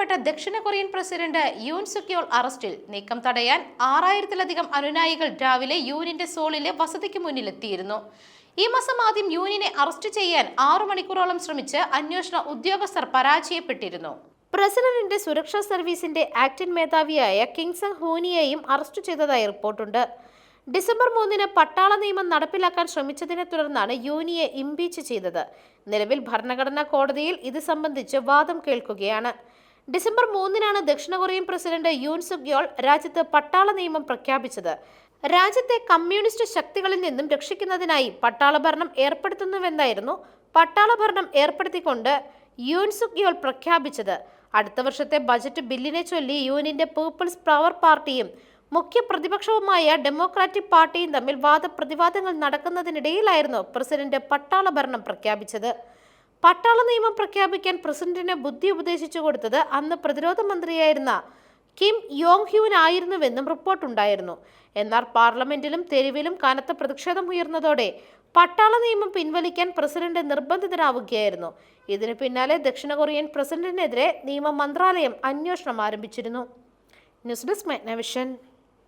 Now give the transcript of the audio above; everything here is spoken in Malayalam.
ചെയ്യപ്പെട്ട ദക്ഷിണ കൊറിയൻ പ്രസിഡന്റ് യൂൻ സുക്യോൾ അറസ്റ്റിൽ നീക്കം തടയാൻ ആറായിരത്തിലധികം അനുനായികൾ രാവിലെ യൂനിന്റെ സോളിലെ വസതിക്ക് മുന്നിലെത്തിയിരുന്നു. ഈ മാസം ആദ്യം യൂനിനെ അറസ്റ്റ് ചെയ്യാൻ ആറു മണിക്കൂറോളം ശ്രമിച്ച് അന്വേഷണ ഉദ്യോഗസ്ഥർ പരാജയപ്പെട്ടിരുന്നു. പ്രസിഡന്റിന്റെ സുരക്ഷാ സർവീസിന്റെ ആക്ടിൻ മേധാവിയായ കിങ്സങ് ഹൂനിയെയും അറസ്റ്റ് ചെയ്തതായി റിപ്പോർട്ടുണ്ട്. ഡിസംബർ മൂന്നിന് പട്ടാള നിയമം നടപ്പിലാക്കാൻ ശ്രമിച്ചതിനെ തുടർന്നാണ് യൂനിയെ ഇംപീച്ച് ചെയ്തത്. നിലവിൽ ഭരണഘടനാ കോടതിയിൽ ഇത് സംബന്ധിച്ച് വാദം കേൾക്കുകയാണ്. ഡിസംബർ മൂന്നിനാണ് ദക്ഷിണ കൊറിയൻ പ്രസിഡന്റ് യൂൻ സുഗ്യോൾ രാജ്യത്ത് പട്ടാള നിയമം പ്രഖ്യാപിച്ചത്. രാജ്യത്തെ കമ്മ്യൂണിസ്റ്റ് ശക്തികളിൽ നിന്നും രക്ഷിക്കുന്നതിനായി പട്ടാള ഭരണം ഏർപ്പെടുത്തുന്നുവെന്നായിരുന്നു പട്ടാള ഭരണം ഏർപ്പെടുത്തിക്കൊണ്ട് യൂൻ സുഗ്യോൾ പ്രഖ്യാപിച്ചത്. അടുത്ത വർഷത്തെ ബജറ്റ് ബില്ലിനെ ചൊല്ലി യൂനിന്റെ പീപ്പിൾസ് പവർ പാർട്ടിയും മുഖ്യ പ്രതിപക്ഷവുമായ ഡെമോക്രാറ്റിക് പാർട്ടിയും തമ്മിൽ വാദപ്രതിവാദങ്ങൾ നടക്കുന്നതിനിടയിലായിരുന്നു പ്രസിഡന്റ് പട്ടാള ഭരണം പ്രഖ്യാപിച്ചത്. പട്ടാള നിയമം പ്രഖ്യാപിക്കാൻ പ്രസിഡന്റിന് ബുദ്ധി ഉപദേശിച്ചു കൊടുത്തത് അന്ന് പ്രതിരോധ മന്ത്രിയായിരുന്ന കിം യോങ് ഹ്യൂൻ ആയിരുന്നുവെന്നും റിപ്പോർട്ടുണ്ടായിരുന്നു. എന്നാൽ പാർലമെന്റിലും തെരുവിലും കനത്ത പ്രതിഷേധം ഉയർന്നതോടെ പട്ടാള നിയമം പിൻവലിക്കാൻ പ്രസിഡന്റ് നിർബന്ധിതനാവുകയായിരുന്നു. ഇതിനു പിന്നാലെ ദക്ഷിണ കൊറിയൻ പ്രസിഡന്റിനെതിരെ നിയമ മന്ത്രാലയം അന്വേഷണം ആരംഭിച്ചിരുന്നു. News desk മെഗ്നവിഷൻ.